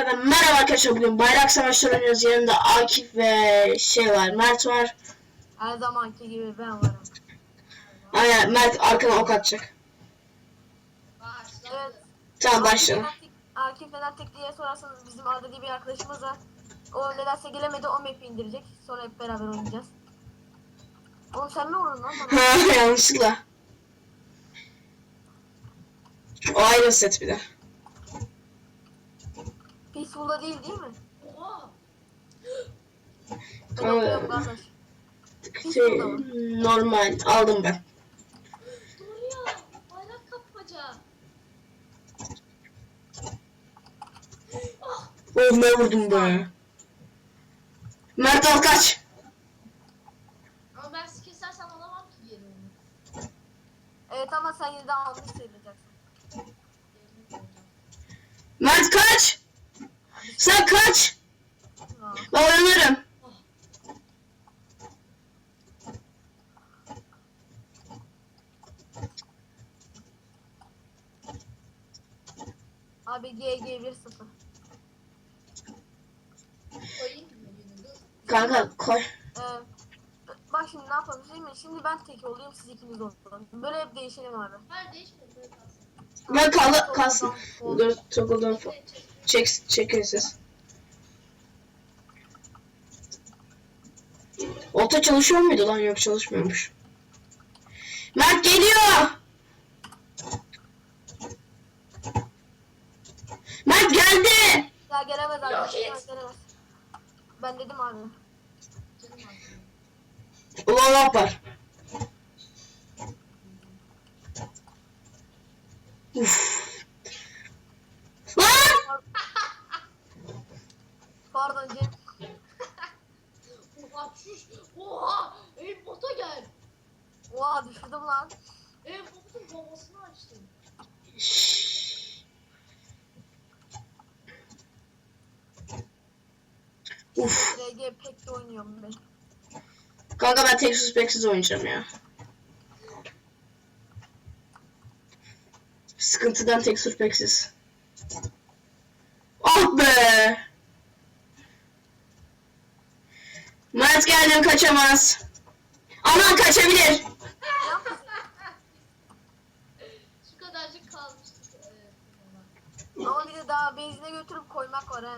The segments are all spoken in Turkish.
tekrardan merhaba arkadaşlar bugün bayrak savaşları oynuyoruz yanımda Akif ve şey var Mert var Her zamanki gibi ben varım. Aynen Mert arkana ok atacak Evet. Tamam başlayalım Akif neden tek- diye sorarsanız bizim Arda diye bir arkadaşımız var. O nedense gelemedi o map'i indirecek. Sonra hep beraber oynayacağız. Oğlum sen mi vurdun lan bana? Yanlışlıkla O ayrı set bir de Peaceful'da değil değil mi? Oha! Kardeş. şey, Normal aldım ben Dur ya! Bayrak kapmaca. Ah! Oh ne vurdum be Mert al kaç Ama ben sizi kesersem alamam ki geri onu. Evet ama sen yine de almış sayılacaksın. Mert kaç Sen kaç. Ben oynarım Abi GG 1-0. Koyayım mı birini? Dur. Kanka koy Ee, bak şimdi ne yapalım değil mi? Şimdi ben tek olayım siz ikiniz olun. Böyle hep değişelim abi. Hayır değişmedi böyle kalsın. Ben kalı kalsın Dur Bekle, çek. Çek, çekin siz. Olta çalışıyor muydu lan? Yok çalışmıyormuş. Mert geliyor. Mert geldi. Ya gelemez abi. Yok, gelemez. Ben dedim abi. Ulan var. Uf. Lan! Pardon Cem. Oha çüş! Oha! Ev bota gel! Oha düşürdüm lan. Ev botun babasını açtım. Şşş. Uf. RG pek de oynuyorum ben. Tek suspeksiz oynayacağım ya. Sıkıntıdan tek suspeksiz. Ah be! Mert geldim kaçamaz. Aman kaçabilir. Şu kadarcık kalmıştı. Ee, Ama bir de daha benzine götürüp koymak var ha.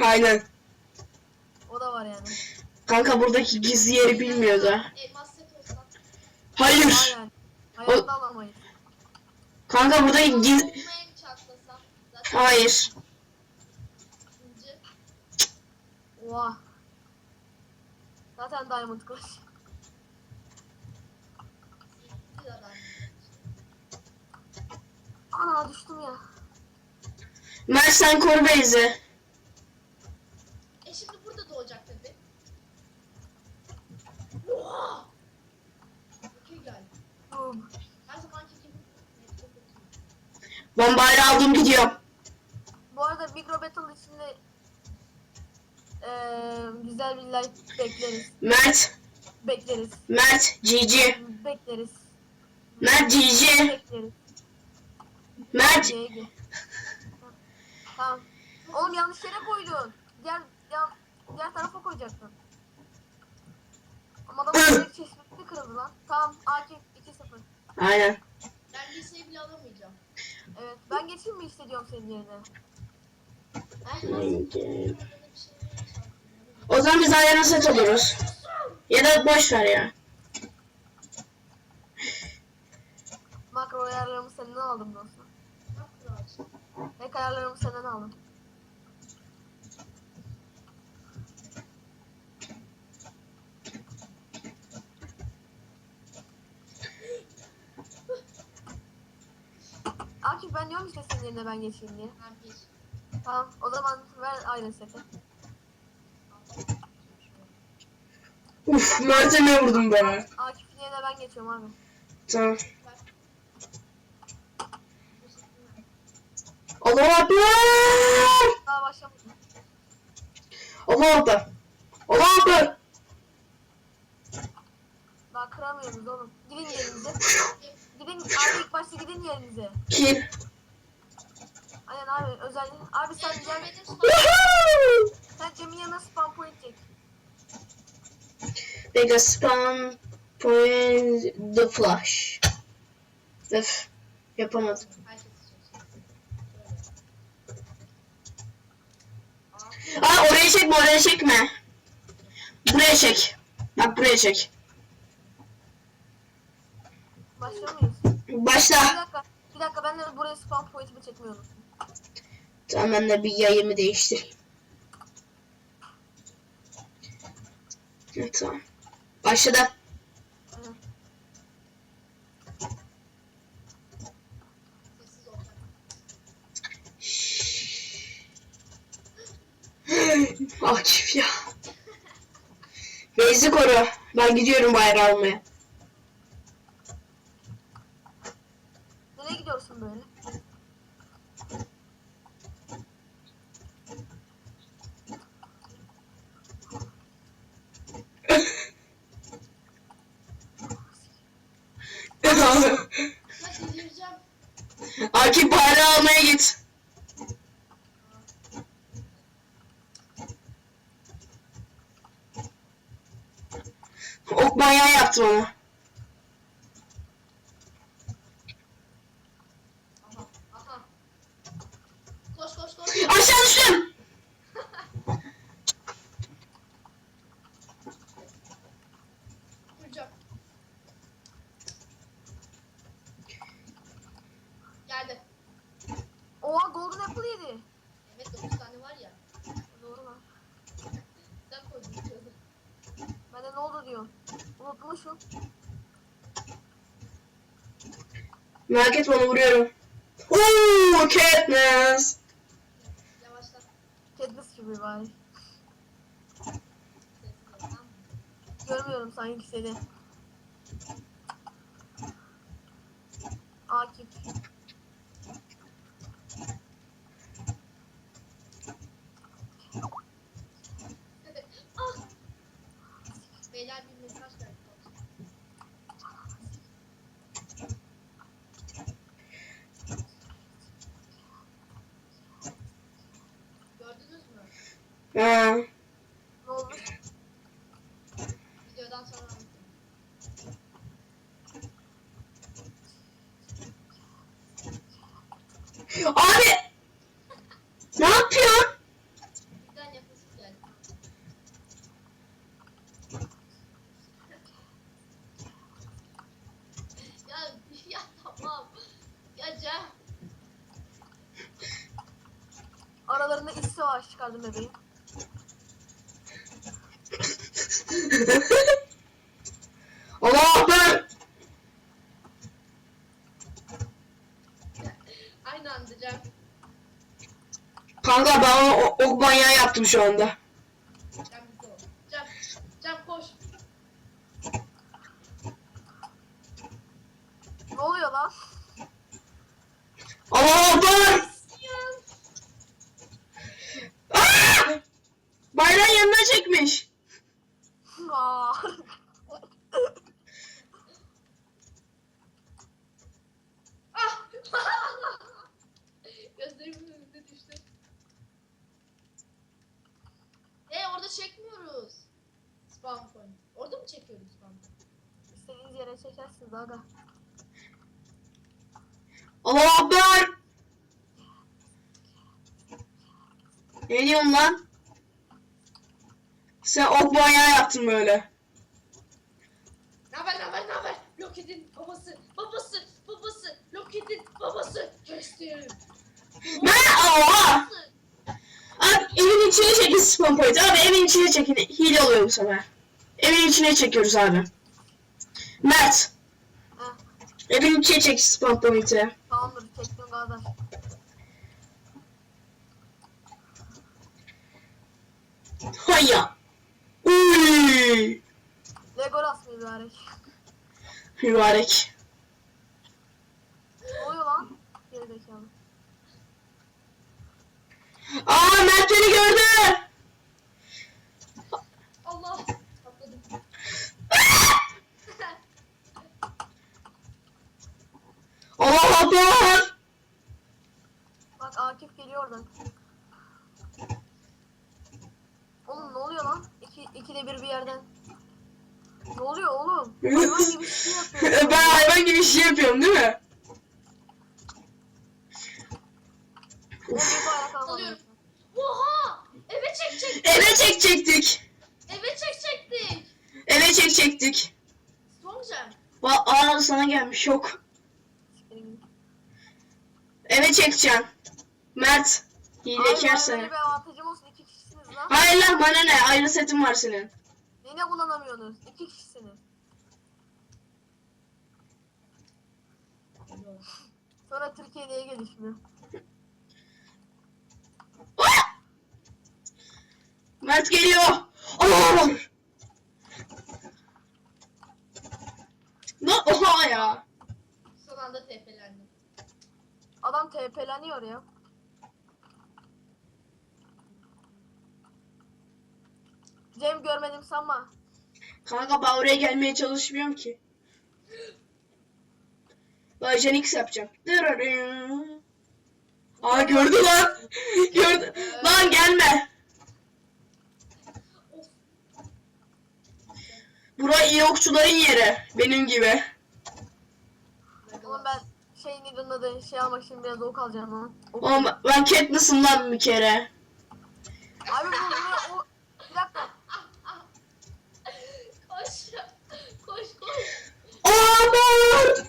Aynen. O da var yani. Kanka buradaki gizli yeri bilmiyor da. Elmas set olsa. Hayır. Aynen. Hayatta alamayız. Kanka buradaki giz... Olmaya mı çatlasam? Zaten Hayır. ikinci. Oha. Zaten Diamond Kılıç. Bir adam. Ana düştüm ya. Mert sen koru Beyzi. E şimdi burada doğacak tabi. Oha! Okey gel. Bayrağı aldım gidiyorum. Bu arada Micro Battle içinde eee güzel bir like bekleriz. Mert. Bekleriz. Mert. GG. Bekleriz. Mert GG. Bekleriz. Mert. GG. Tamam. Oğlum yanlış yere koydun. Diğer, yan, diğer tarafa koyacaktın. Ama adamın çeşitli kırıldı lan. Tamam Akif 2-0. Aynen. Ben liseyi bile alamayacağım. Evet ben geçeyim mi istediyorum senin yerine? Ben nasıl bir şey mi O zaman biz ayağına set oluruz. Ya da boş ver ya. Makro ayarlarımı senden aldım dostum. Hack ayarlarımı senden aldım. İşte senin yerine ben geçeyim diye. Bir. Tamam o zaman ver aynı seti. Uf Mert'e ne vurdum be. Akif'in yerine ben geçiyorum abi. Tamam. Allah Ekber. Daha başlamadım. Allah Ekber. Allah Ekber. Daha kıramıyoruz oğlum. Gidin yerinize. Gidin abi ilk başta gidin yerinize. Kim? Aynen abi özelliğin. Abi sen Cem... sen Cem'in yanına spam point çek. Bekle spam point the flash. Öf yapamadım. Aa oraya çekme oraya çekme. Buraya çek. Bak buraya çek. Başla mıyız? Başla. Bir dakika. Bir dakika ben de buraya spam pointimi çekmiyorum. Tamam ben de bir yayımı değiştireyim. Evet, tamam. Başladı. Akif ya. Beyzi koru. Ben gidiyorum bayrağı almaya. Nereye gidiyorsun böyle? Bak delireceğim. Akif bayrağı almaya git. Ok manyağı yaptım onu. Aha. Aha. Koş koş koş. Aşağı düştüm. Duracağım. Geldi. Oha golden apple yedi. Evet 9 tane var ya. Doğru lan. Sen koydun içeri. Ben de ne oldu diyorum. Unutmuşum. Merak etme onu vuruyorum. Ooo Katniss. Yavaşla. Katniss gibi bari. Görmüyorum sanki seni. Akif. ah! Beyler bir mesaj geldi. Gördünüz mü? Ha. Ne? Videodan sonra. Abi. Ne yapıyorsun? Birden yapasız geldi. ya, ya tamam. Ya Cem. Aralarında iç savaş çıkardım bebeğim. Allah Akbar. Aynı anda Cem. Kanka ben o- ok manyağı yaptım şu anda. Cem. Cem. Koş. Ne oluyor lan? Akbar. Yan. Aa! Bayrağın yanına çekmiş. Aa. Ah! Gözlerimin önünde düştü. E orada çekmiyoruz. Spam point. Orada mı çekiyoruz spam point? Yere çekersiniz aga. Akbar. Ne diyorsun lan? Sen ok manyağı yaptın böyle. Ne haber ne haber ne haber? Loket'in babası, babası, babası, Loket'in babası. Kestim. Allah. Babası. Abi evin içine çekin spam point. Abi evin içine çekin. Hile oluyor bu sefer. Evin içine çekiyoruz abi. Mert. Heh, Evin içine çek point'i. tamamdır çektim kardeş. Hayya. Uy. Legolas mübarek. Mübarek. Ne oluyor lan? Gerizekalı. Aa Mert beni gördü. Allah. Patladım. Akbar. Bak Akif geliyor oradan. Oğlum ne oluyor lan? İki, ikide bir bir yerden. Ne oluyor oğlum? Hayvan gibi şey yapıyor. ben hayvan gibi şey yapıyorum değil mi? Ben bir bayrak alamadım. Alıyorum. Oha! Eve çekecek. Eve çekecektik. Eve çekecektik. Eve çekecektik. Strongcem. Va Aa sana gelmiş yok. Eve çekeceğim. Mert. Hilekar seni. böyle bir avantajım olsun iki kişisiniz lan. Hayır lan bana ne? Ayrı setim var senin. Yine kullanamıyorsunuz. İki kişisiniz. Sonra Türkiye niye gelişmiyor? Ah! Mert geliyor. Aa! Ne? Oha ya. Son anda tepelendim. Adam TP'leniyor ya. Cem görmedim sanma. Kanka ben oraya gelmeye çalışmıyorum ki. Ben Gen X yapacağım. Dırırım. Aa gördü lan. gördü. Lan gelme. Of. Bura iyi okçuların yeri. Benim gibi. Oğlum ben şey neydi adı şey almak için biraz ok alacağım ha. Ok. Oğlum ben Katniss'ım lan bir kere. Abi bu bu o bir dakika. Koş. Koş koş. Aman!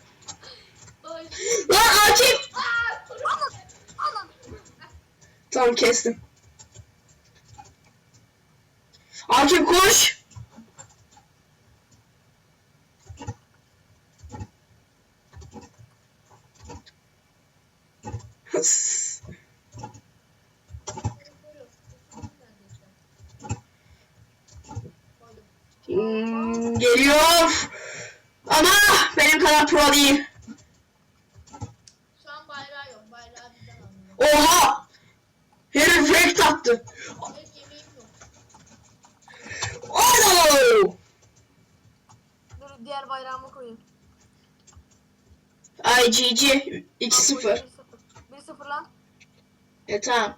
Koş. Lan Akif! Aa. Alın. Tamam kestim. Akif koş! Hmm, geliyor. Ama benim kadar pro değil. Şu an bayrağı yok. Bayrağı bizden alıyor. Oha! Herif fake attı. Benim yemeğim yok. Oh! Dur diğer bayrağımı koyayım. Ay GG 2-0. 1-0 lan. E tamam.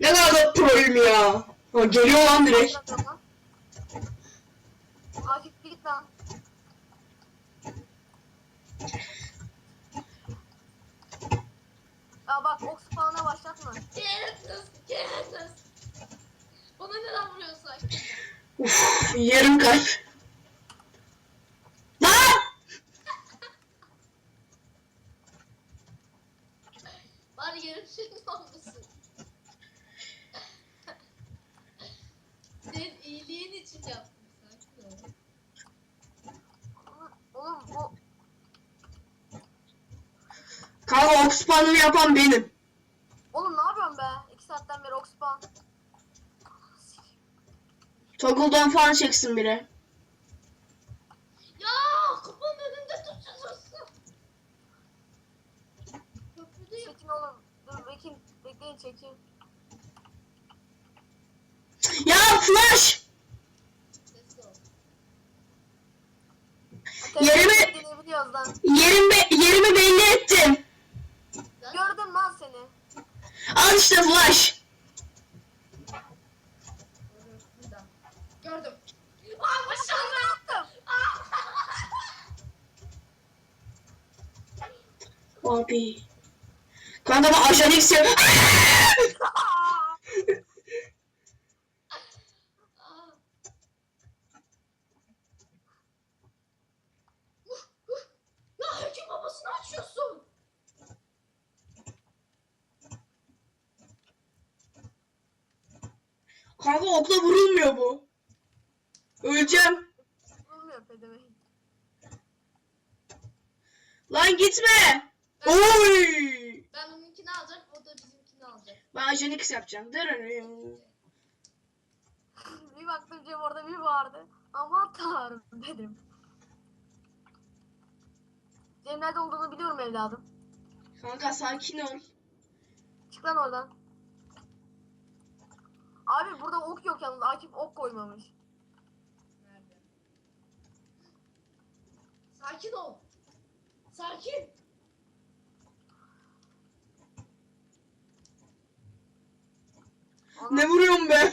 Ne kadar da proyum ya. Ha, geliyor lan direkt. Akif git lan. Ya bak ok spawn'a başlatma. Gereksiz. Gereksiz. Bana neden vuruyorsun? Uf, yarım kalp. Lan! Bari yarım senin olmasın. Senin iyiliğin için yaptım sakin ol. Kanka Oxpan'ımı yapan benim. Oğlum ne yapıyorsun be? 2 saatten beri ok spawn. Toggle'dan falan çeksin biri. Ya kapının önünde tutuyorsun. Köprüdeyim. Çekin oğlum. Dur bekleyin, bekleyin çekeyim. Ya Flash! Sesli ol. Yerimi- Telefonu biliyoruz lan. Yerimi, yerimi belli ettim. Zaten Gördüm lan seni. Al işte Flash. görüyoruz buradan. Gördüm. Aa maşallah. Yaptım. Abi. Kanka ben Ajan X. Ya. Kanka okla vurulmuyor bu. Öleceğim. Olmuyor pedemeyi. Lan gitme. Oy. Ben onunkini alacak, o da bizimkini alacak. Ben Ajan X yapacağım. Dırırım. bir baktım Cem orada bir vardı. Aman tanrım dedim. Cem nerede olduğunu biliyorum evladım. Kanka sakin ol. Çık lan oradan. Abi burada ok yok yalnız. Akif ok koymamış. Nerede? Sakin ol. Sakin. Ne vuruyorum be?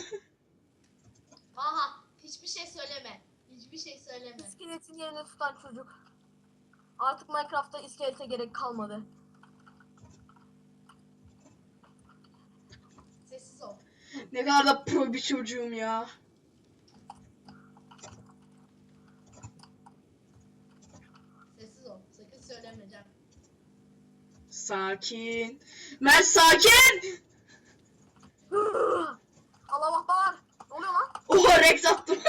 Aha hiçbir şey söyleme. Hiçbir şey söyleme. İskeletin yerini tutan çocuk. Artık Minecraft'ta iskelete gerek kalmadı. Sessiz ol. Ne kadar da pro bir çocuğum ya. Sessiz ol. Sakın söylemeyeceğim. Sakin. Mert sakin! Allah akbar. Ne oluyor lan? Oha Rex attım.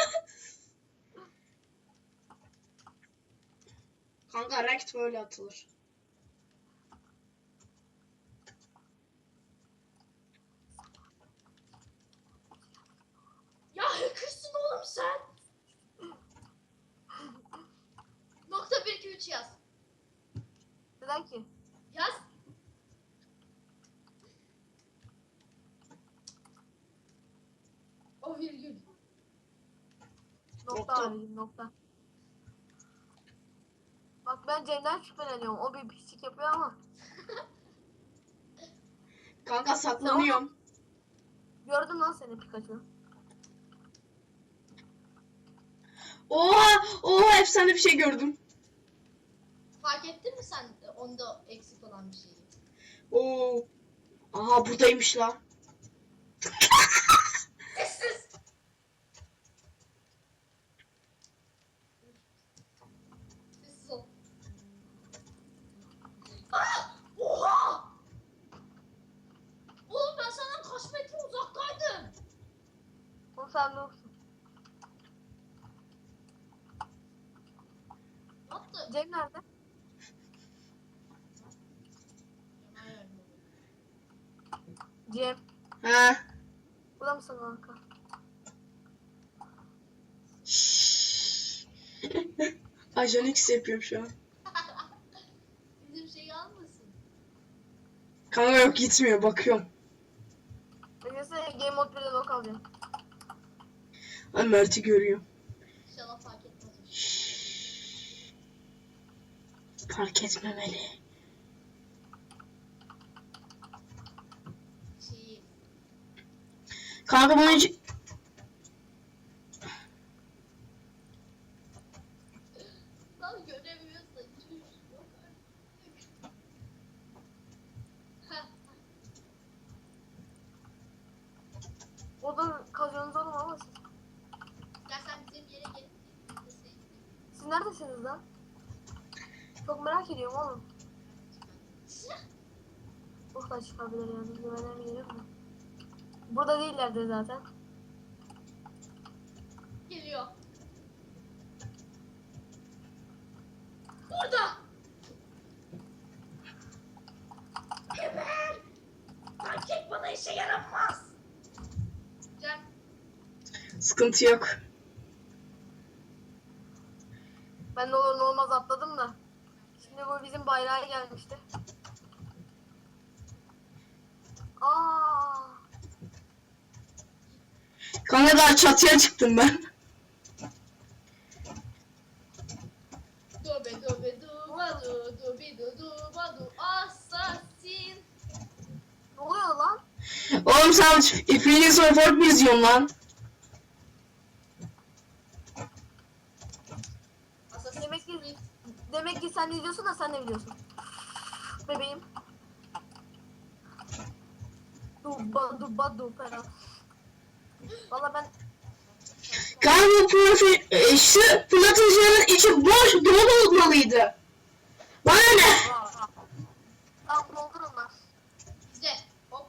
Kanka Rex böyle atılır. Ben Cem'den şüpheleniyorum. O bir pislik yapıyor ama. Kanka saklanıyorum. Gördüm lan seni Pikachu. Oha! Oha efsane bir şey gördüm. Fark ettin mi sen onda eksik olan bir şeyi? Oo. Aha buradaymış lan. Sessiz. Sessiz ol. Ah! Oha! Oğlum ben senden kaç metre uzaktaydım? O sen dursun. Ne yaptın? Cem nerede? Cem. Ha. Burada mısın kanka? Şşş. Ajan X yapıyorum şu an. Bizim şeyi almasın. Kanka yok gitmiyor bakıyorum. Neyse Game Mode 1'de lok alacağım. Ha Mert'i görüyor. İnşallah fark etmez. Fark etmemeli. Kanka hiç... Lan göremiyorsa çüş. Yok artık. Heh. Orada kazıyorsunuz oğlum ama siz. Gel sen bizim yere gel. Deseydin. Siz neredesiniz lan? Çok merak ediyorum oğlum. Buradan çıkabilir yani. Güvenemeyelim mi? Burada değillerdi zaten. Geliyor. Burada. Geber. Erkek bana işe yaramaz. Cem. Sıkıntı yok. Ben de olur olmaz atladım da. Şimdi bu bizim bayrağa gelmişti. Aa, Kanka daha çatıya çıktım ben. Dobe dobe du badu dobi du du badu assassin. ne oluyor lan? Oğlum sen Infinity Sword mi izliyorsun lan? Demek ki demek ki sen izliyorsun da sen de biliyorsun. Bebeğim. Dubba dubba dubba. Valla ben Bu profil... E, şu fırlatıcının içi boş dolu olmalıydı. Bana ne? Tamam doldurun lan. İzle. Hop.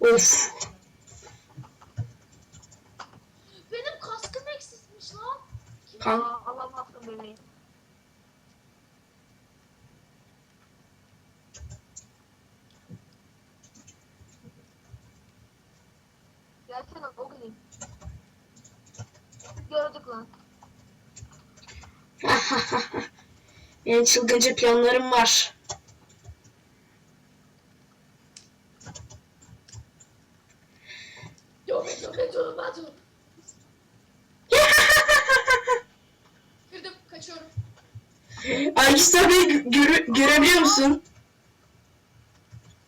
Of. Benim kaskım eksizmiş lan. Kim Kan- Aa, Allah baksın bebeğim. Gelsene o gideyim. Gördük lan. Benim çılgınca planlarım var. Kırdım. Kaçıyorum. Gö- görü- görebiliyor musun?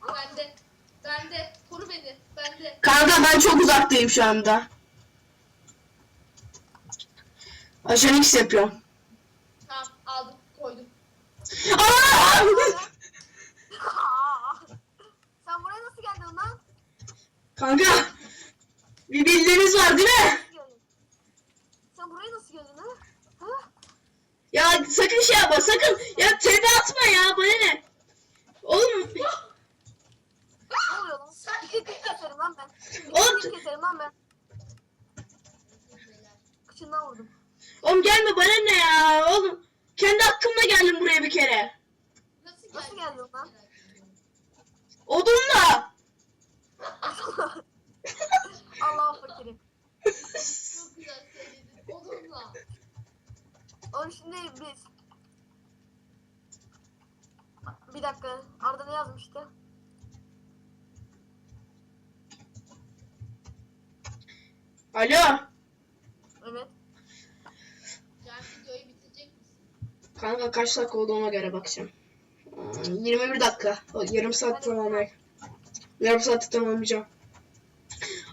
Bende. Bende. Koru beni. Bende. Kanka ben çok uzaktayım şu anda. Ajan X yapıyorum. Aa! Sen buraya nasıl geldin lan? Kanka. Bir bildiğiniz var değil mi? Nasıl geldin? Sen buraya nasıl geldin ha? Ha? Ya sakın şey yapma sakın. Ya tebe atma ya bana ne? Oğlum. Ne oluyor lan? İki kız keserim lan ben. Oğlum, İki kız keserim lan ben. Kıçından vurdum. oğlum gelme bana ne ya? Oğlum. Kendi hakkımla geldim buraya bir kere. Nasıl, Nasıl geldin lan? Odunla. Allah fakiri. Çok güzel söyledin. Odunla. Oğlum şimdi biz... Bir dakika. Arda ne yazmıştı? Alo. Evet. Yani videoyu bitirecek misin? Kanka kaç dakika oldu ona göre bakacağım. Hmm, 21 dakika. O, yarım saat tamamlayacak. Yarım saati tamamlayacağım.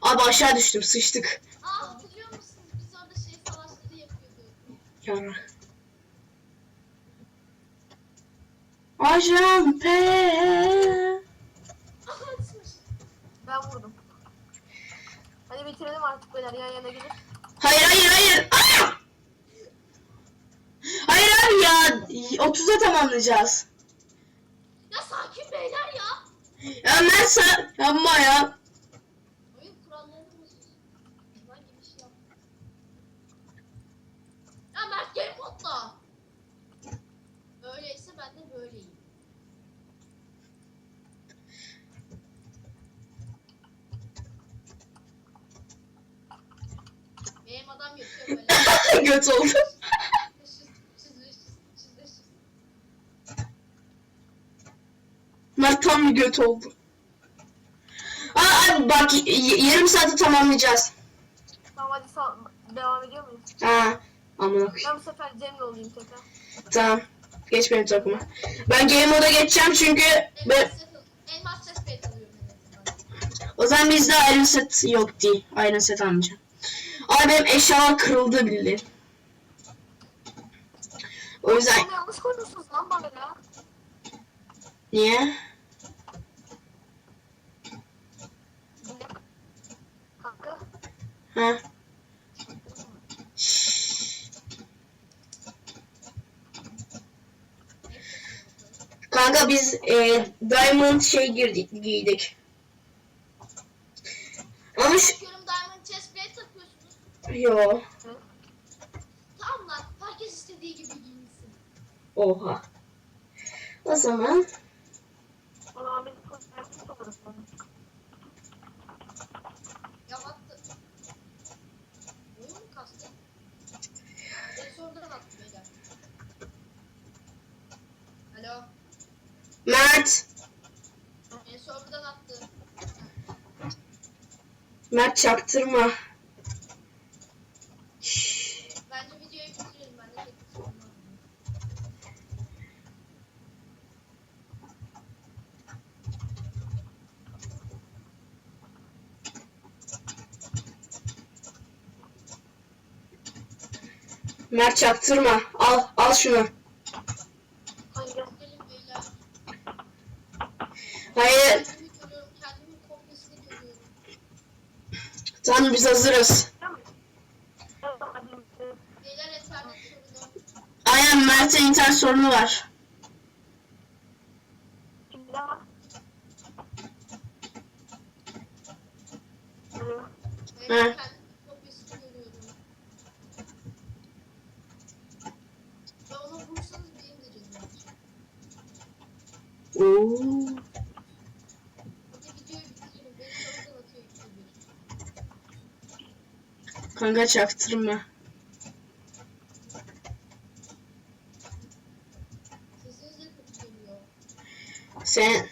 Abi aşağı düştüm sıçtık. Aa biliyor musunuz biz orada şey savaşları yapıyorduk. Yara. Ajan P. Aha açmış. Ben vurdum. Bitirelim artık beyler yan yana gelip. Hayır hayır hayır. Aa! Hayır abi ya 30'a tamamlayacağız. Ya sakin beyler ya. Ya Mert sen yapma ya. Oyun kurallarını bozuyorsun. Ben gibi şey yap. Ya Mert geri potla. Öyleyse ben de böyleyim. Benim adam yatıyor çiz. Mert tam bir göt oldu. Aa abi bak yarım saati tamamlayacağız. Tamam hadi devam ediyor muyuz? Ha. Amına koyayım. Ben bu sefer Cem'le olayım tekrar. Tamam. Geç benim takıma. Ben game moda geçeceğim çünkü ben, Elmas alıyorum azından. o zaman bizde iron set yok değil. Iron set almayacağım. Ama benim eşyalar kırıldı bildiğin. O yüzden Oğlum yanlış lan bana ya. niye? Kanka. Ha? Kanka biz e, diamond şey girdik, giydik. Ama şu... Diamond chest plate takıyorsunuz. Yo. Tamam lan. Herkes istediği gibi giyinsin. Oha. O zaman Ulan biz konsersiz oluruz. Ya attı. Oyun mu kastı? Beni sonradan attı beyler. Alo. Mert. Mert çaktırma. Bence videoyu bitirelim. Ben de tek bir sorun var. Mert çaktırma. Al, al şunu. Hayır. Tamam biz hazırız. Aynen Mert'in internet sorunu var. Beyler Hı. kendimin kopyasını görüyorum. Ve ona vursanız benim de canım acır. Oo. Hadi videoyu bitirelim. Beni sonradan atıyor ikide bir. Kanka çaktırma. Sen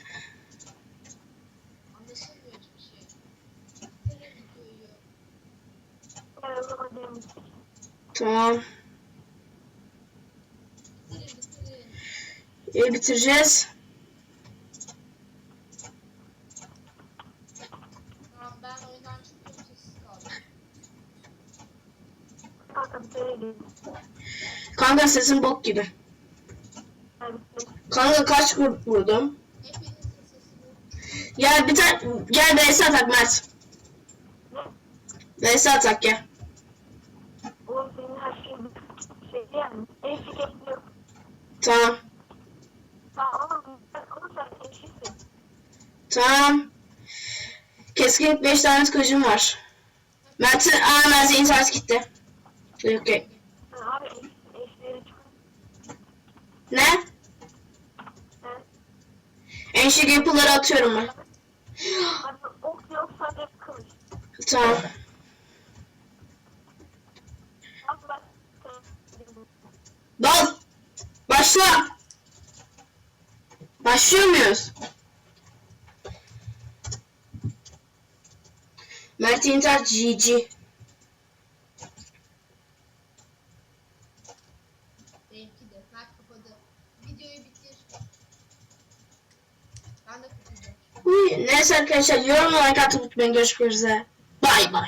tamam. İyi bitireceğiz. Sesin bok gibi. Kanka kaç vur- vurdum? Gel bir tane gel VS atak Mert. VS atak gel. Tamam. Tamam. Keskin 5 tane kılıcım var. Mert'in aa Mert'in internet gitti. Yok yok. Ha, Abi eş, eşleri çıkın. Ne? Evet. Enşik yapıları atıyorum ben. Ok yok sadece kılıç. Tamam. Dal. Başla. Başlıyor muyuz? Mert İnter GG. Benimki de. Mert kapadı. Videoyu bitir. Ben de kapatacağım. Uy, Neyse arkadaşlar yorum like atıp unutmayın. Görüşmek üzere. Bay bay.